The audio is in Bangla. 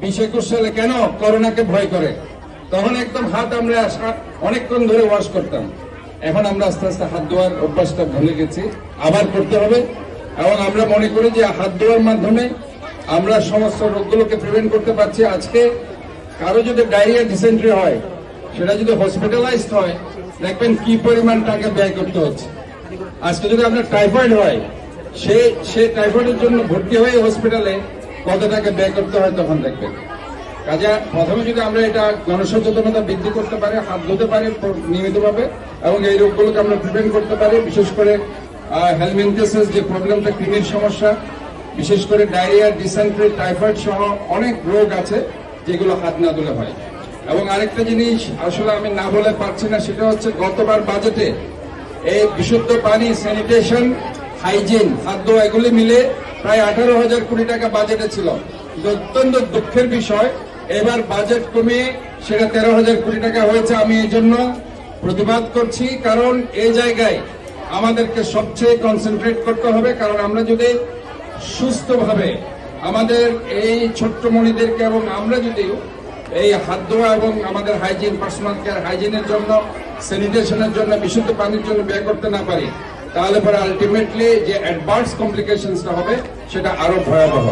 বিশ একুশ সালে কেন করোনাকে ভয় করে? তখন একদম হাত আমরা অনেকক্ষণ ধরে ওয়াশ করতাম। এখন আমরা আস্তে আস্তে হাত ধোয়ার অভ্যাসটা ভুলে গেছি। আবার করতে হবে। এবং আমরা মনে করি যে হাত ধোয়ার মাধ্যমে আমরা সমস্ত রোগগুলোকে প্রিভেন্ট করতে পারছি। আজকে কারও যদি ডায়রিয়া ডিসেন্ট্রি হয়, সেটা যদি হসপিটালাইজড হয়, দেখবেন কি পরিমাণ টাকা ব্যয় করতে হচ্ছে। আজকে যদি আপনার টাইফয়েড হয়, সে সে টাইফয়েডের জন্য ভর্তি হয়ে হসপিটালে কত টাকা ব্যয় করতে হয় তখন দেখবেন। কাজে প্রথমে যদি আমরা এটা জনসচেতনতা বৃদ্ধি করতে পারি, হাত ধুতে পারি নিয়মিতভাবে, এবং এই রোগগুলোকে আমরা প্রিভেন্ট করতে পারি, বিশেষ করে হেলমেন্টেসেস যে প্রবলেমটা কৃমির সমস্যা, বিশেষ করে ডায়রিয়া ডিসেন্ট্রি টাইফয়েড সহ অনেক রোগ আছে যেগুলো হাত না ধুলে হয়। এবং আরেকটা জিনিস আসলে আমি না বলে পারছি না, সেটা হচ্ছে গতবার বাজেটে এই বিশুদ্ধ পানি স্যানিটেশন হাইজিন খাদ্য এগুলি মিলে প্রায় আঠারো হাজার কোটি টাকা বাজেটে ছিল। অত্যন্ত দুঃখের বিষয়, এবার বাজেট কমিয়ে সেটা তেরো হাজার কোটি টাকা হয়েছে। আমি এই জন্য প্রতিবাদ করছি, কারণ এই জায়গায় আমাদেরকে সবচেয়ে কনসেন্ট্রেট করতে হবে। কারণ আমরা যদি সুস্থভাবে আমাদের এই ছোট্ট মণিদেরকে এবং আমরা যদি এই হাত ধোয়া এবং আমাদের হাইজিন পার্সোনাল কেয়ার হাইজিনের জন্য স্যানিটেশনের জন্য, বিশুদ্ধ পানির জন্য ব্যয় করতে না পারি তাহলে পরে আলটিমেটলি যে অ্যাডভান্স কমপ্লিকেশনসটা হবে সেটা আরও ভয়াবহ।